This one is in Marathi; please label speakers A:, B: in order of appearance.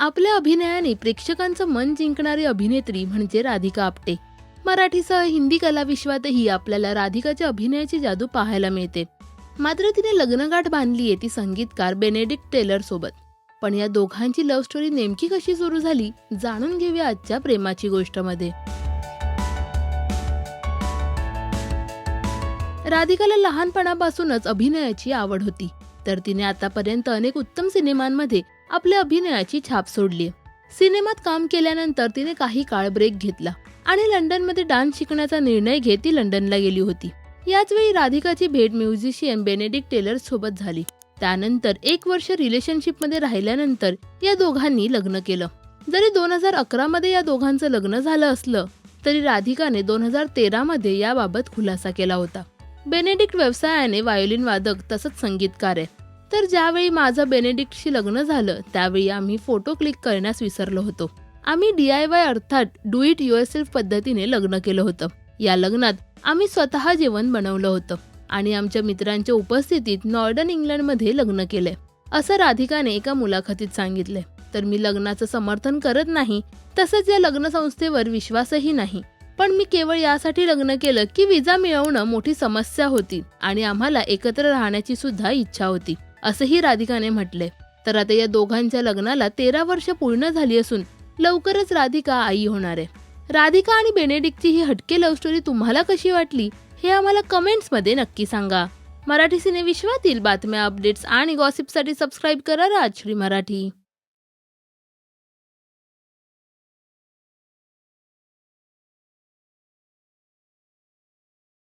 A: आपल्या अभिनयाने प्रेक्षकांचं मन जिंकणारी अभिनेत्री म्हणजे राधिका आपटे. मराठीसह हिंदी कलाविश्वातही आपल्याला राधिकाच्या अभिनयाची जादू पाहायला मिळते. मात्र तिने लग्नगाठ बांधली आहे ती संगीतकार बेनेडिक्ट टेलर सोबत. पण या दोघांची लव्ह स्टोरी नेमकी कशी सुरू झाली जाणून घेऊया आजच्या प्रेमाची गोष्टमध्ये राधिकाला लहानपणापासूनच अभिनयाची आवड होती. तर तिने आतापर्यंत अनेक उत्तम सिनेमांमध्ये आपल्या अभिनयाची छाप सोडली. सिनेमात काम केल्यानंतर तिने काही काळ ब्रेक घेतला आणि लंडनमध्ये डान्स शिकण्याचा निर्णय घेत ती लंडनला गेली होती. याच वेळी राधिकाची भेट म्युझिशियन बेनेडिक्ट टेलर सोबत झाली. त्यानंतर एक वर्ष रिलेशनशिपमध्ये राहिल्यानंतर या दोघांनी लग्न केलं. जरी दोन हजार अकरा मध्ये या दोघांचं लग्न झालं असलं तरी राधिकाने दोन हजार तेरा मध्ये याबाबत खुलासा केला होता. बेनेडिक्ट व्यवसायाने व्हायोलिन वादक तसंच संगीतकार आहे. तर ज्यावेळी माझं बेनेडिक्टशी लग्न झालं त्यावेळी आम्ही फोटो क्लिक करण्यास विसरलो होतो. आम्ही डी आय वाय अर्थात डू इट युअर सेल्फ पद्धतीने लग्न केलं होतं. या लग्नात आम्ही स्वतः जेवण बनवलं होतं आणि आमच्या मित्रांच्या उपस्थितीत नॉर्डर्न इंग्लंडमध्ये लग्न केलंय. असं राधिकाने एका मुलाखतीत सांगितलंय. तर मी लग्नाचं समर्थन करत नाही तसंच या लग्न संस्थेवर विश्वासही नाही. पण मी केवळ यासाठी लग्न केलं की विजा मिळवणं मोठी समस्या होती आणि आम्हाला एकत्र राहण्याची सुद्धा इच्छा होती असंही राधिकाने म्हटले. तर आता या दोघांच्या लग्नाला तेरा वर्ष पूर्ण झाली असून लवकरच राधिका आई होणार आहे. राधिका आणि बेनेडिकची ही हटके लव्ह स्टोरी तुम्हाला कशी वाटली हे आम्हाला कमेंट्समध्ये नक्की सांगा. मराठी सिनेविश्वातील बातम्या अपडेट्स आणि गॉसिपसाठी सबस्क्राईब करा राजश्री मराठी.